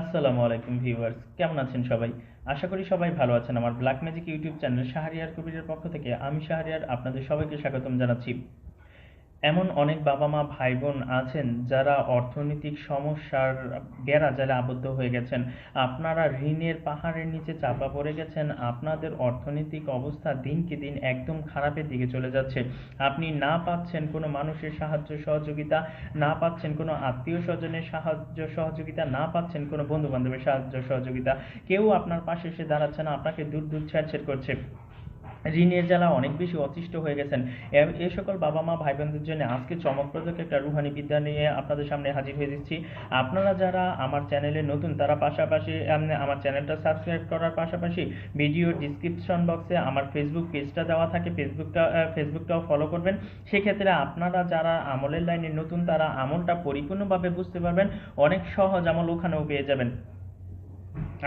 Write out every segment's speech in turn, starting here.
আসসালামু আলাইকুম ভিউয়ার্স, কেমন আছেন সবাই? আশা করি সবাই ভালো আছেন। আমার black magic YouTube channel Shahriar কবিরের পক্ষ থেকে আমি শাহরিয়ার আপনাদের সবাইকে স্বাগতম জানাচ্ছি। এমন অনেক বাবা মা ভাই বোন আছেন যারা অর্থনৈতিক সমস্যার জালে আবদ্ধ হয়ে গেছেন। আপনারা ঋণের পাহাড়ের নিচে চাপা পড়ে গেছেন। আপনাদের অর্থনৈতিক অবস্থা দিনকে দিন একদম খারাপের দিকে চলে যাচ্ছে। আপনি না পাচ্ছেন কোনো মানুষের সাহায্য সহযোগিতা, না পাচ্ছেন কোনো আত্মীয় স্বজনের সাহায্য সহযোগিতা, না পাচ্ছেন কোনো বন্ধু বান্ধবের সাহায্য সহযোগিতা। কেউ আপনার পাশে এসে দাঁড়াচ্ছে না, আপনাকে দূর দূর ছেড় করছে। ঋণের জ্বালা অনেক বেশি অতিষ্ঠ হয়ে গেছেন। এই সকল বাবা মা ভাই বোনদের জন্য আজকে চমকপ্রদ একটা রুহানি বিদ্যা নিয়ে আপনাদের সামনে হাজির হয়ে দিচ্ছি। আপনারা যারা আমার চ্যানেলে নতুন, তারা পাশাপাশি আমার চ্যানেলটা সাবস্ক্রাইব করার পাশাপাশি ভিডিও ডিসক্রিপশন বক্সে আমার ফেসবুক পেজটা দেওয়া থাকে ফেসবুকটা ফেসবুকটাও ফলো করবেন। সেক্ষেত্রে আপনারা যারা আমলের লাইনে নতুন, তারা আমলটা পরিপূর্ণভাবে বুঝতে পারবেন। অনেক সহজ আমল ওখানেও পেয়ে যাবেন।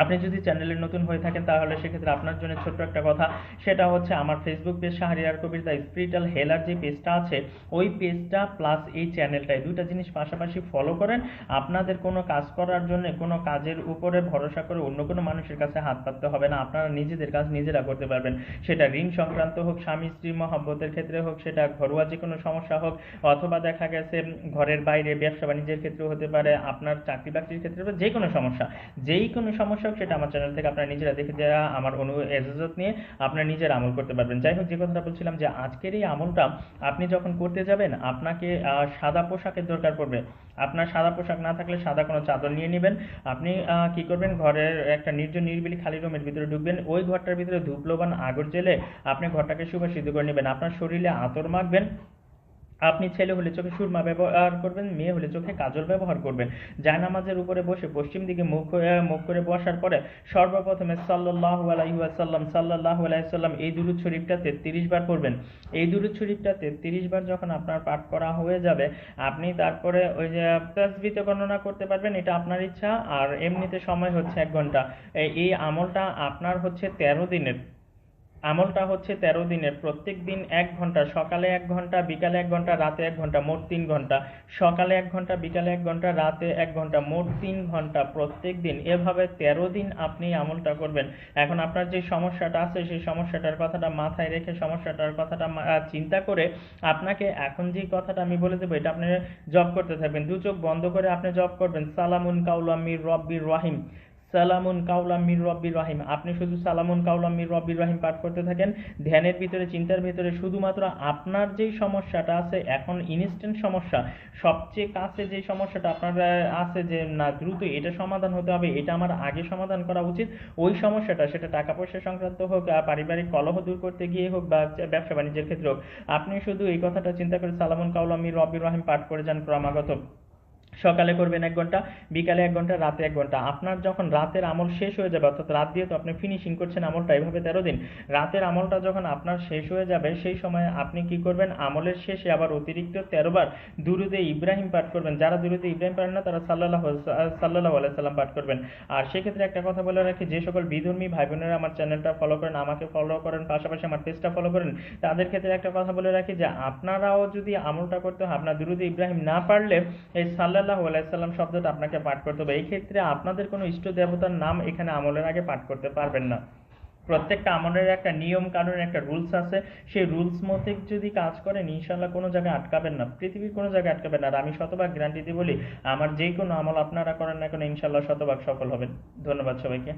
আপনি যদি চ্যানেলে নতুন হয়ে থাকেন, তাহলে সেক্ষেত্রে আপনার জন্য ছোট্ট একটা কথা। সেটা হচ্ছে আমার Facebook page Shahriar Kabir the spiritual healer যে পেজটা আছে, ওই পেজটা প্লাস এই চ্যানেলটাই দুইটা জিনিস পাশাপাশি ফলো করেন। আপনাদের কোনো কাজ করার জন্য, কোনো কাজের উপরে ভরসা করে অন্য কোনো মানুষের কাছে হাত পাততে হবে না। আপনারা নিজেদের কাজ নিজেরা করতে পারবেন। সেটা ঋণ সংক্রান্ত হোক, স্বামী, স্ত্রী, মহাব্বতের ক্ষেত্রে হোক, সেটা ঘরোয়া যে কোনো সমস্যা হোক, অথবা দেখা গেছে ঘরের বাইরে ব্যবসা বাণিজ্যের ক্ষেত্রেও হতে পারে, আপনার চাকরি বাকরির ক্ষেত্রে যে কোনো সমস্যা, যেই কোনো সমস্যা হোক সেটা আমার চ্যানেল থেকে আপনারা নিজেরা দেখে দেওয়া আমার অনু, এজাজত নিয়ে আপনারা নিজের আমল করতে পারবেন। যাই হোক, যে কথাটা বলছিলাম যে আজকের এই আমলটা আপনি যখন করতে যাবেন, আপনাকে সাদা পোশাকের দরকার পড়বে। আপনার সাদা পোশাক না থাকলে সাদা কোনো চাদর নিয়ে নেবেন। আপনি কি করবেন? ঘরের একটা নির্জন, নিরিবিলি খালি রুমের ভিতরে ঢুকবেন। ওই ঘরটার ভিতরে ধূপ লোবান আগর জেলে আপনি ঘরটাকে সুবাসিত করে নেবেন। আপনার শরীরে আতর মাখবেন। আপনি ছেলে হলে চোখে সুরমা ব্যবহার করবেন, মেয়ে হলে চোখে কাজল ব্যবহার করবেন। জায়নামাজের উপরে বসে পশ্চিম দিকে মুখ মুখ করে বসার পরে সর্বপ্রথমে সাল্লাল্লাহু আলাইহি ওয়াসাল্লাম, সাল্লাল্লাহু আলাইহি সাল্লাম এই দুরূদ শরীফটা 33 বার পড়বেন। এই দুরূদ শরীফটা 33 বার যখন আপনার পাঠ করা হয়ে যাবে, আপনি তারপরে ওই যে তাসবিতে গণনা করতে পারবেন, এটা আপনার ইচ্ছা, আর এমনিতে সময় হচ্ছে এক ঘণ্টা। এই- আমলটা আপনার হচ্ছে 13 দিনের। আমলটা হচ্ছে তেরো দিনের। প্রত্যেক দিন এক ঘণ্টা, সকালে এক ঘণ্টা, বিকালে এক ঘণ্টা, রাতে এক ঘণ্টা, মোট তিন ঘণ্টা। সকালে এক ঘণ্টা, বিকালে এক ঘণ্টা, রাতে এক ঘণ্টা, মোট তিন ঘণ্টা। প্রত্যেক দিন এভাবে তেরো দিন আপনি আমলটা করবেন। এখন আপনার যে সমস্যাটা আছে, সেই সমস্যাটার কথাটা মাথায় রেখে, সমস্যাটার কথাটা চিন্তা করে আপনাকে এখন যে কথাটা আমি বলে দেবো, এটা আপনি জব করতে থাকবেন। দু চোখ বন্ধ করে আপনি জব করবেন। সালামুন কাউলামির রব্বির রাহিম। সালামুন কাউলাম মির রব্বির রাহিম। আপনি শুধু সালামুন কাউলাম মির রব্বির রাহিম পাঠ করতে থাকেন, ধ্যানের ভিতরে, চিন্তার ভিতরে, শুধুমাত্র আপনার যেই সমস্যাটা আছে, এখন ইনস্ট্যান্ট সমস্যা, সবচেয়ে কাছে যে সমস্যাটা আপনার আছে যে না, দ্রুত এটা সমাধান হতে হবে, এটা আমার আগে সমাধান করা উচিত, ওই সমস্যাটা, সেটা টাকা পয়সা সংক্রান্ত হোক পারিবারিক কলহ দূর করতে গিয়ে হোক বা ব্যবসা বাণিজ্যের ক্ষেত্রে হোক, আপনি শুধু এই কথাটা চিন্তা করে সালামুন কাউলাম মির রব্বির রাহিম পাঠ করে যান ক্রমাগত। সকালে করবেন এক ঘণ্টা, বিকালে এক ঘণ্টা, রাতে এক ঘণ্টা। আপনার যখন রাতের আমল শেষ হয়ে যাবে, অর্থাৎ রাত দিয়ে তো আপনি ফিনিশিং করছেন আমলটা এভাবে তেরো দিন, রাতের আমলটা যখন আপনার শেষ হয়ে যাবে, সেই সময় আপনি কি করবেন? আমলের শেষে আবার অতিরিক্ত তেরো বার দুরুদে ইব্রাহিম পাঠ করবেন। যারা দুরুদে ইব্রাহিম পারেন না, তারা সাল্লাহ সাল্লাহ আলাইসাল্লাম পাঠ করবেন। আর সেক্ষেত্রে একটা কথা বলে রাখি, যে সকল বিধর্মী ভাই বোনেরা আমার চ্যানেলটা ফলো করেন, আমাকে ফলো করেন, পাশাপাশি আমার পেজটা ফলো করেন, তাদের ক্ষেত্রে একটা কথা বলে রাখি যে, আপনারাও যদি আমলটা করতে হয়, আপনার দুরুদে ইব্রাহিম না পারলে, এই সাল্লাহ আলাইসাল্লাম শব্দটা আপনাকে পাঠ করতে হবে। এই ক্ষেত্রে আপনাদের কোনো ইষ্ট দেবতার নাম এখানে আমলের আগে পাঠ করতে পারবেন না। প্রত্যেকটা আমলের একটা নিয়ম কানুন একটা রুলস আছে। সেই রুলস মতে যদি কাজ করেন ইনশাল্লাহ কোনো জায়গায় আটকাবেন না। পৃথিবীর কোনো জায়গায় আটকাবেন না। আর আমি শতভাগ গ্যারান্টি দিয়ে বলি, আমার যে কোনো আমল আপনারা করেন না কেন ইনশাল্লাহ শতভাগ সফল হবেন। ধন্যবাদ সবাইকে।